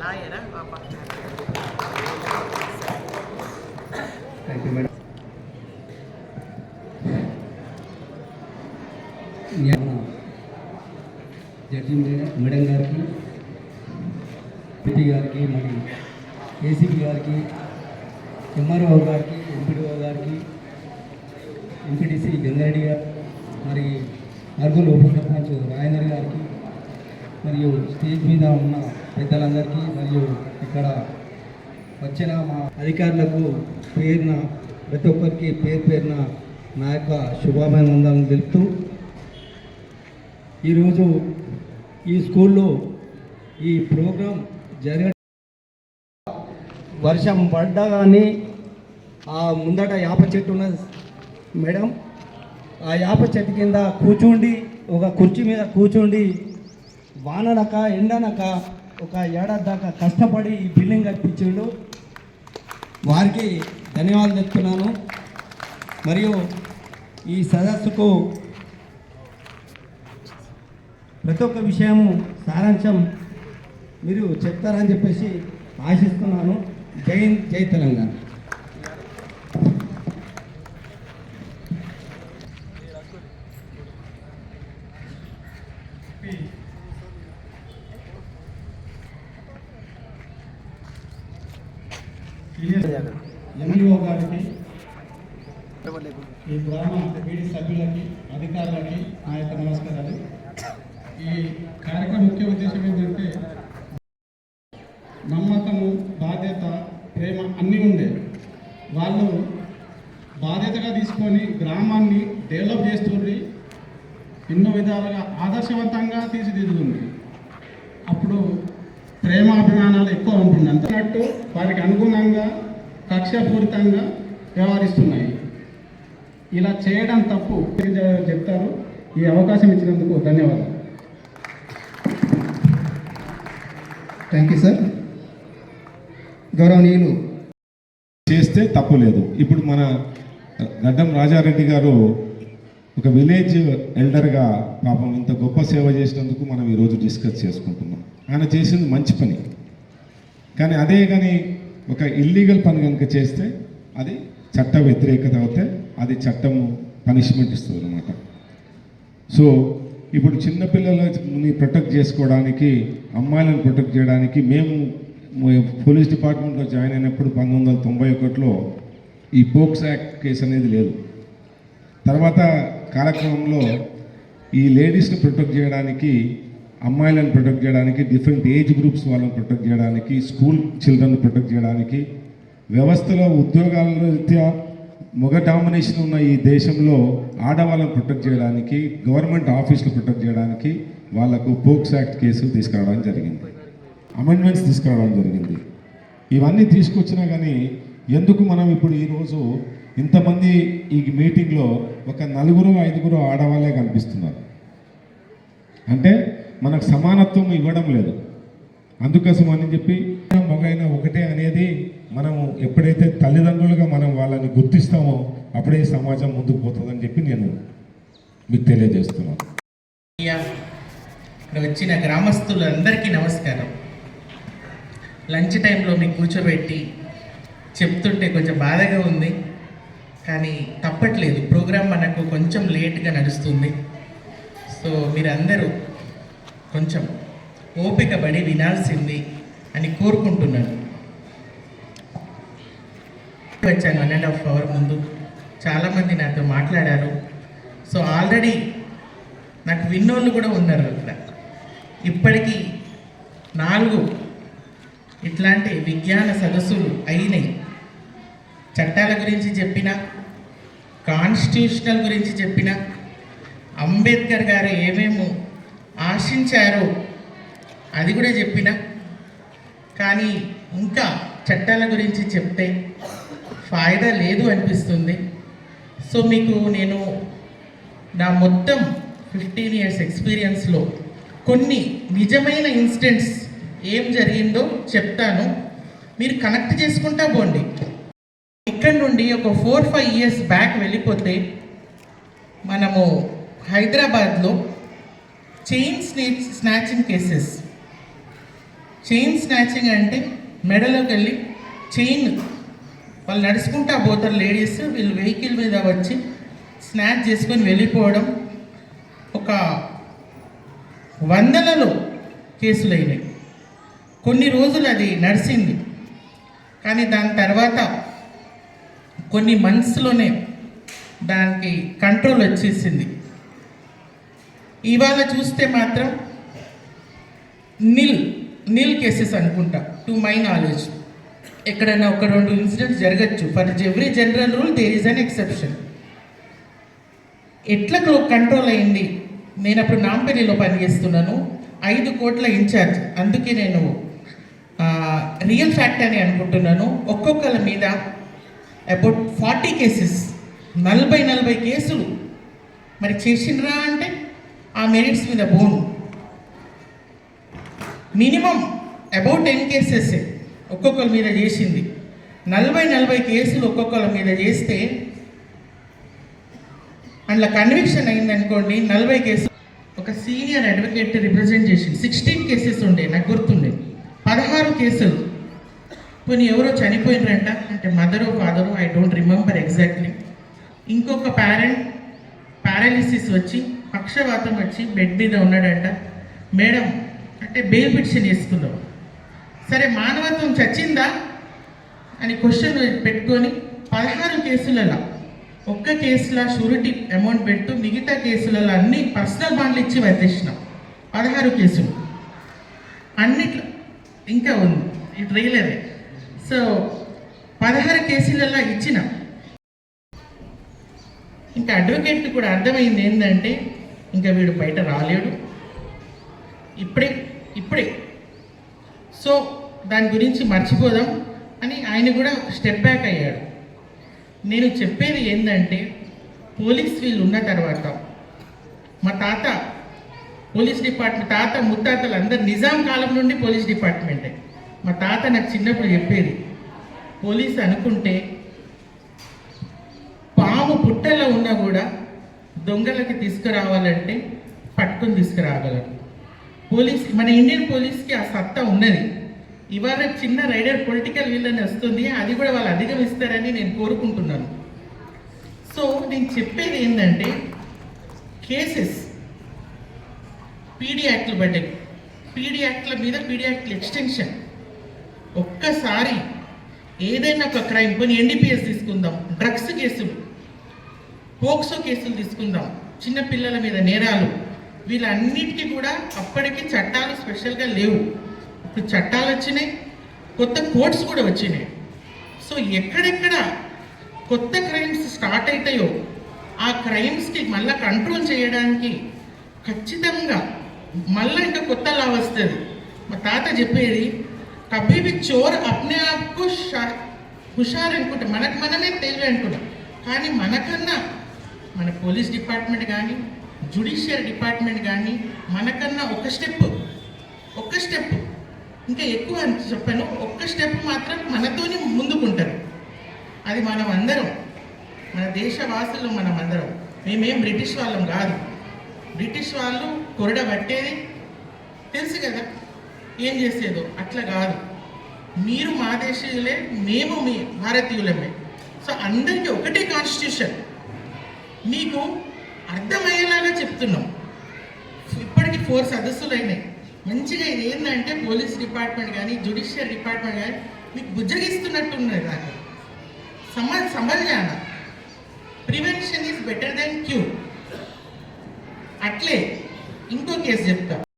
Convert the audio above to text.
లాయరా పాప thank you madam judge madam madam గారికి పిటి గారికి మరి ఏసీపీ గారికి ఎంఆర్ఓ గారికి ఎంపీడీఓ గారికి ఎంపీటీసీ గంగారెడ్డి గారు మరి అర్గుల్ ఉప సర్పంచ్ రాజేందర్ గారికి మరియు స్టేజ్ మీద ఉన్న పెద్దలందరికీ మరియు ఇక్కడ వచ్చిన మా అధికారులకు పేరున ప్రతి ఒక్కరికి పేరు పేరున నా యొక్క శుభాభినందనలు తెలుపుతూ ఈరోజు ఈ స్కూల్లో ఈ ప్రోగ్రాం జరగ వర్షం పడ్డా కానీ ఆ ముందట యాప చెట్టు ఉన్న మేడం ఆ యాప చెట్టు కింద కూర్చుండి ఒక కుర్చీ మీద కూర్చుండి వాననక ఎండనక ఒక ఏడాది దాకా కష్టపడి ఈ బిల్డింగ్ కట్టించిండు. వారికి ధన్యవాదాలు చెప్తున్నాను. మరియు ఈ సదస్సుకు ప్రతి ఒక్క విషయము సారాంశం మీరు చెప్తారని చెప్పేసి ఆశిస్తున్నాను. జై జై తెలంగాణ. ఎంఈఓ గారికి ఈ గ్రామ బీడీ సభ్యులకి అధికారులకి నా యొక్క నమస్కారాలు. ఈ కార్యక్రమం ముఖ్య ఉద్దేశం ఏంటంటే నమ్మకము బాధ్యత ప్రేమ అన్నీ ఉండే. వాళ్ళు బాధ్యతగా తీసుకొని గ్రామాన్ని డెవలప్ చేస్తుంది ఎన్నో విధాలుగా ఆదర్శవంతంగా తీర్చిదిద్దుతుంది. అప్పుడు ప్రేమ అభిమానాలు ఎక్కువ ఉంటుంది. అంతనట్టు వారికి అనుగుణంగా కక్షపూరితంగా వ్యవహరిస్తున్నాయి. ఇలా చేయడం తప్పు చెప్తారు. ఈ అవకాశం ఇచ్చినందుకు ధన్యవాదాలు. థ్యాంక్ యూ సార్ గౌరవనీయులు చేస్తే తప్పు లేదు. ఇప్పుడు మన గడ్డం రాజారెడ్డి గారు ఒక విలేజ్ ఎల్డర్గా పాపం ఇంత గొప్ప సేవ చేసినందుకు మనం ఈరోజు డిస్కస్ చేసుకుంటున్నాం. ఆయన చేసింది మంచి పని. కానీ అదే కానీ ఒక ఇల్లీగల్ పని కనుక చేస్తే అది చట్ట వ్యతిరేకత అవుతే అది చట్టము పనిష్మెంట్ ఇస్తుంది అనమాట సో ఇప్పుడు చిన్నపిల్లలని ప్రొటెక్ట్ చేసుకోవడానికి అమ్మాయిలను ప్రొటెక్ట్ చేయడానికి మేము పోలీస్ డిపార్ట్మెంట్లో జాయిన్ అయినప్పుడు పంతొమ్మిది వందల తొంభై ఒకటిలో ఈ పోక్స్ యాక్ట్ కేసు అనేది లేదు. తర్వాత కాలక్రమంలో ఈ లేడీస్ని ప్రొటెక్ట్ చేయడానికి అమ్మాయిలను ప్రొటెక్ట్ చేయడానికి డిఫరెంట్ ఏజ్ గ్రూప్స్ వాళ్ళని ప్రొటెక్ట్ చేయడానికి స్కూల్ చిల్డ్రన్ ప్రొటెక్ట్ చేయడానికి వ్యవస్థలో ఉద్యోగాల రీత్యా మగ డామినేషన్ ఉన్న ఈ దేశంలో ఆడవాళ్ళని ప్రొటెక్ట్ చేయడానికి గవర్నమెంట్ ఆఫీసులు ప్రొటెక్ట్ చేయడానికి వాళ్ళకు పోక్స్ యాక్ట్ కేసులు తీసుకురావడం జరిగింది. అమెండ్మెంట్స్ తీసుకురావడం జరిగింది. ఇవన్నీ తీసుకొచ్చినా కానీ ఎందుకు మనం ఇప్పుడు ఈరోజు ఇంతమంది ఈ మీటింగ్లో ఒక నలుగురు ఐదుగురు ఆడవాళ్ళే కనిపిస్తున్నారు? అంటే మనకు సమానత్వం ఇవ్వడం లేదు. అందుకోసం అని చెప్పి మగైనా ఒకటే అనేది మనము ఎప్పుడైతే తల్లిదండ్రులుగా మనం వాళ్ళని గుర్తిస్తామో అప్పుడే సమాజం ముందుకు పోతుందని చెప్పి నేను మీకు తెలియజేస్తున్నాను. ఇక్కడ వచ్చిన గ్రామస్తులందరికీ నమస్కారం. లంచ్ టైంలో మీకు కూర్చోబెట్టి చెప్తుంటే కొంచెం బాధగా ఉంది. కానీ తప్పట్లేదు. ప్రోగ్రాం మనకు కొంచెం లేట్గా నడుస్తుంది. సో మీరందరూ కొంచెం ఓపిక పడి వినాల్సింది అని కోరుకుంటున్నాను. వచ్చాను వన్ అండ్ హాఫ్ అవర్ ముందు. చాలామంది నాతో మాట్లాడారు. సో ఆల్రెడీ నాకు విన్నోళ్ళు కూడా ఉన్నారు అక్కడ. ఇప్పటికీ నాలుగు ఇట్లాంటి విజ్ఞాన సదస్సులు అయినాయి. చట్టాల గురించి చెప్పిన కాన్స్టిట్యూషనల్ గురించి చెప్పిన అంబేద్కర్ గారు ఏమేమో ఆశించారో. అది కూడా చెప్పిన. కానీ ఇంకా చట్టాల గురించి చెప్తే ఫాయిదా లేదు అనిపిస్తుంది. సో మీకు నేను నా మొత్తం ఫిఫ్టీన్ ఇయర్స్ ఎక్స్పీరియన్స్లో కొన్ని నిజమైన ఇన్సిడెంట్స్ ఏం జరిగిందో చెప్తాను. మీరు కనెక్ట్ చేసుకుంటా పోండి. ఇక్కడ నుండి ఒక ఫోర్ ఫైవ్ ఇయర్స్ బ్యాక్ వెళ్ళిపోతే మనము హైదరాబాద్లో chain snatching cases chain snatching అంటే మెడలోకి వెళ్ళి చైన్ వాళ్ళు నడుచుకుంటా పోతారు లేడీస్ వీళ్ళు వెహికల్ మీద వచ్చి స్నాచ్ చేసుకొని వెళ్ళిపోవడం ఒక వందలలో కేసులు అయినాయి కొన్ని రోజులు అది నడిచింది కానీ దాని తర్వాత కొన్ని మంత్స్లోనే దానికి కంట్రోల్ వచ్చేసింది. ఇవాళ చూస్తే మాత్రం నిల్ నిల్ కేసెస్ అనుకుంటా టు మై నాలెడ్జ్ ఎక్కడైనా ఒక రెండు ఇన్సిడెంట్స్ జరగచ్చు. For every general rule there is an exception ఎట్లా కంట్రోల్ అయింది. నేను అప్పుడు నాంపల్లిలో పనిచేస్తున్నాను ఐదు కోట్ల ఇన్ఛార్జ్. అందుకే నేను రియల్ ఫ్యాక్ట్ అని అనుకుంటున్నాను. ఒక్కొక్కల మీద అబౌట్ ఫార్టీ కేసెస్ నలభై నలభై కేసులు. మరి చేసిండ్రా అంటే ఆ మెరిట్స్ మీద బోన్ మినిమం అబౌట్ టెన్ కేసెస్ ఒక్కొక్కరి మీద చేసింది. నలభై నలభై కేసులు ఒక్కొక్కరి మీద చేస్తే అందులో కన్విక్షన్ అయిందనుకోండి నలభై కేసులు. ఒక సీనియర్ అడ్వకేట్ రిప్రజెంట్ చేసి సిక్స్టీన్ కేసెస్ ఉండే నాకు గుర్తుండే. పదహారు కేసులు. పోనీ ఎవరో చనిపోయినరంట? అంటే మదరో ఫాదరో ఐ డోంట్ రిమెంబర్ ఎగ్జాక్ట్లీ ఇంకొక పేరెంట్ పారాలిసిస్ వచ్చి పక్షవాతం వచ్చి బెడ్ మీద ఉన్నాడంట. మేడం అంటే బెయిల్ పిటిషన్ వేసుకుందాం సరే మానవత్వం చచ్చిందా? అని క్వశ్చన్ పెట్టుకొని పదహారు కేసులలో ఒక్క కేసులో షూరిటీ అమౌంట్ పెట్టు మిగతా కేసులలో అన్ని పర్సనల్ బాండ్లు ఇచ్చి వర్తించినాం పదహారు కేసులు. అన్నిట్లో ఇంకా ఉంది ఇది రియలరే సో పదహారు కేసులలో ఇచ్చిన. ఇంకా అడ్వకేట్ కూడా అర్థమైంది ఏంటంటే ఇంకా వీడు బయట రాలేడు. ఇప్పుడే ఇప్పుడే. సో దాని గురించి మర్చిపోదాం అని ఆయన కూడా స్టెప్ బ్యాక్ అయ్యాడు. నేను చెప్పేది ఏంటంటే పోలీస్ వీళ్ళు ఉన్న తర్వాత మా తాత పోలీస్ డిపార్ట్మెంట్ తాత ముత్తాతలు అందరు నిజాం కాలం నుండి పోలీస్ డిపార్ట్మెంటే. మా తాత నాకు చిన్నప్పుడు చెప్పేది పోలీస్ అనుకుంటే పాము పుట్టలో ఉన్నా కూడా దొంగలకి తీసుకురావాలంటే పట్టుకుని తీసుకురాగలరు. పోలీస్ మన ఇండియన్ పోలీస్కి ఆ సత్తా ఉన్నది. ఇవాళ చిన్న రైడర్ పొలిటికల్ విల్లని వస్తుంది అది కూడా వాళ్ళు అధిగమిస్తారని నేను కోరుకుంటున్నాను. సో నేను చెప్పేది ఏంటంటే కేసెస్ పీడీ యాక్ట్లు పడ్డాయి. పీడీ యాక్ట్ల మీద పీడీ యాక్ట్ల ఎక్స్టెన్షన్. ఒక్కసారి ఏదైనా ఒక క్రైమ్ కొన్ని ఎన్డీపీఎస్ తీసుకుందాం డ్రగ్స్ కేసులు. పోక్సో కేసులు తీసుకుందాం. చిన్నపిల్లల మీద నేరాలు. వీళ్ళన్నిటికీ కూడా అప్పటికి చట్టాలు స్పెషల్గా లేవు. ఇప్పుడు చట్టాలు వచ్చినాయి కొత్త కోర్ట్స్ కూడా వచ్చినాయి. సో ఎక్కడెక్కడ కొత్త క్రైమ్స్ స్టార్ట్ అవుతాయో ఆ క్రైమ్స్కి మళ్ళీ కంట్రోల్ చేయడానికి ఖచ్చితంగా మళ్ళీ ఇంకా కొత్త లా వస్తుంది. మా తాత చెప్పేది కభీ भी చోర్ అప్నే ఆప్కు హుషారు అనుకుంటాం. మనకు మనమే తెలివి అనుకుంటాం. కానీ మనకన్నా మన పోలీస్ డిపార్ట్మెంట్ కానీ జుడిషియల్ డిపార్ట్మెంట్ కానీ మనకన్నా ఒక స్టెప్ ఒక్క స్టెప్ ఇంకా ఎక్కువ అని చెప్పాను ఒక్క స్టెప్ మాత్రం మనతోనే ముందుకుంటారు. అది మనం అందరం మన దేశవాసులు మనం అందరం. మేమేం బ్రిటిష్ వాళ్ళం కాదు. బ్రిటిష్ వాళ్ళు కొరడ పట్టేది తెలుసు కదా ఏం చేసేదో అట్లా కాదు. మీరు మా దేశీయులే మేము మీ భారతీయులమే. సో అందరికీ ఒకటే కాన్స్టిట్యూషన్ మీకు అర్థమయ్యేలాగా చెప్తున్నాం. ఇప్పటికి ఫోర్ సదస్సులు అయినాయి మంచిగా ఇది ఏంటంటే పోలీస్ డిపార్ట్మెంట్ కానీ జుడిషియల్ డిపార్ట్మెంట్ కానీ మీకు బుజ్జగిస్తున్నట్టున్నది నాకు సమ సమజాన prevention is better than cure. అట్లే ఇంకో కేసు చెప్తా.